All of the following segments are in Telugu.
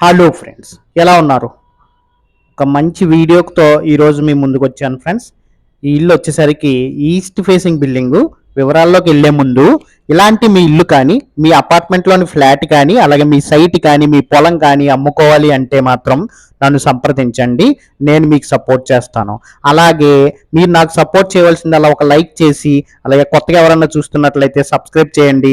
హలో ఫ్రెండ్స్ ఎలా ఉన్నారు? ఒక మంచి వీడియోతో ఈరోజు మీ ముందుకు వచ్చాను ఫ్రెండ్స్ ఈ ఇల్లు వచ్చేసరికి ఈస్ట్ ఫేసింగ్ బిల్డింగు వివరాల్లోకి వెళ్ళే ముందు ఇలాంటి మీ ఇల్లు కానీ మీ అపార్ట్మెంట్లోని ఫ్లాట్ కానీ అలాగే మీ సైట్ కానీ మీ పొలం కానీ అమ్ముకోవాలి అంటే మాత్రం నన్ను సంప్రదించండి. నేను మీకు సపోర్ట్ చేస్తాను. అలాగే మీరు నాకు సపోర్ట్ చేయవలసింది అలా ఒక లైక్ చేసి అలాగే కొత్తగా ఎవరన్నా చూస్తున్నట్లయితే సబ్స్క్రైబ్ చేయండి.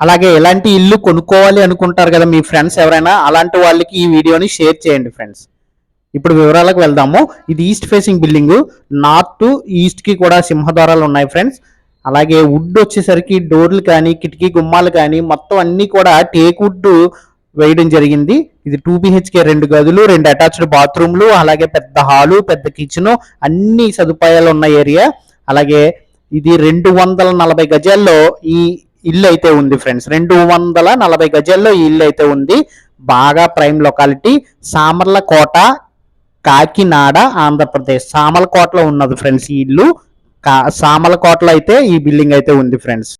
అలాగే ఎలాంటి ఇల్లు కొనుక్కోవాలి అనుకుంటారు కదా మీ ఫ్రెండ్స్ ఎవరైనా అలాంటి వాళ్ళకి ఈ వీడియోని షేర్ చేయండి ఫ్రెండ్స్. ఇప్పుడు వివరాలకు వెళ్దాము. ఇది ఈస్ట్ ఫేసింగ్ బిల్డింగ్. నార్త్ ఈస్ట్కి కూడా సింహద్వారాలు ఉన్నాయి ఫ్రెండ్స్. అలాగే వుడ్ వచ్చేసరికి డోర్లు కానీ కిటికీ గుమ్మాలు కానీ మొత్తం అన్నీ కూడా టేక్ వుడ్ వేయడం జరిగింది. ఇది టూ బిహెచ్కే రెండు గదులు రెండు అటాచ్డ్ బాత్రూమ్లు అలాగే పెద్ద హాలు పెద్ద కిచెన్ అన్ని సదుపాయాలు ఉన్న ఏరియా. అలాగే ఇది రెండు వందల నలభై గజాల్లో ఈ ఇల్లు అయితే ఉంది ఫ్రెండ్స్. రెండు వందల నలభై గజాల్లో ఈ ఇల్లు అయితే ఉంది. బాగా ప్రైమ్ లొకాలిటీ. సామర్లకోట కాకినాడ ఆంధ్రప్రదేశ్. సామలకోటలో ఉన్నది ఫ్రెండ్స్ ఈ ఇల్లు. కా సామలకోటలో అయితే ఈ బిల్డింగ్ అయితే ఉంది ఫ్రెండ్స్.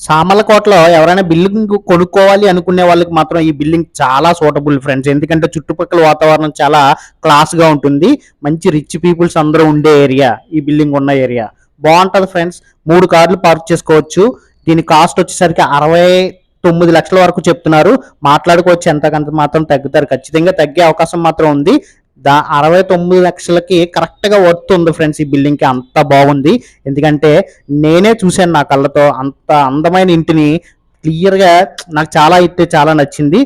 సామలకోటలో ఎవరైనా బిల్డింగ్ కొనుక్కోవాలి అనుకునే వాళ్ళకి మాత్రం ఈ బిల్డింగ్ చాలా సూటబుల్ ఫ్రెండ్స్. ఎందుకంటే చుట్టుపక్కల వాతావరణం చాలా క్లాస్గా ఉంటుంది. మంచి రిచ్ పీపుల్స్ అందరూ ఉండే ఏరియా. ఈ బిల్డింగ్ ఉన్న ఏరియా. బాగుంటుంది ఫ్రెండ్స్. మూడు కార్లు పార్క్ చేసుకోవచ్చు. దీని కాస్ట్ వచ్చేసరికి అరవై తొమ్మిది లక్షల వరకు చెప్తున్నారు. మాట్లాడుకోవచ్చు ఎంతకంత మాత్రం తగ్గుతారు. ఖచ్చితంగా తగ్గే అవకాశం మాత్రం ఉంది. దా అరవై తొమ్మిది లక్షలకి కరెక్ట్గా వస్తుంది ఉంది ఫ్రెండ్స్ ఈ బిల్డింగ్కి అంత బాగుంది. ఎందుకంటే నేనే చూశాను నా కళ్ళతో. అంత అందమైన ఇంటిని. క్లియర్గా నాకు చాలా అయితే చాలా నచ్చింది.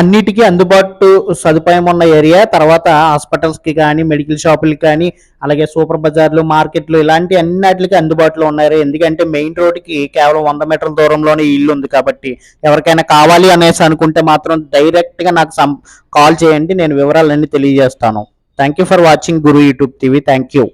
అన్నిటికీ అందుబాటు సదుపాయం ఉన్న ఏరియా. తర్వాత హాస్పిటల్స్కి కానీ మెడికల్ షాపులకి కానీ అలాగే సూపర్ బజార్లు మార్కెట్లు ఇలాంటి అన్నిటికి అందుబాటులో ఉన్నారు ఎందుకంటే మెయిన్ రోడ్కి కేవలం వంద మీటర్ల దూరంలోనే ఇల్లు ఉంది కాబట్టి ఎవరికైనా కావాలి అనేసి అనుకుంటే మాత్రం డైరెక్ట్గా నాకు సం కాల్ చేయండి. నేను వివరాలన్నీ తెలియజేస్తాను. Thank you for watching Guru YouTube TV. Thank you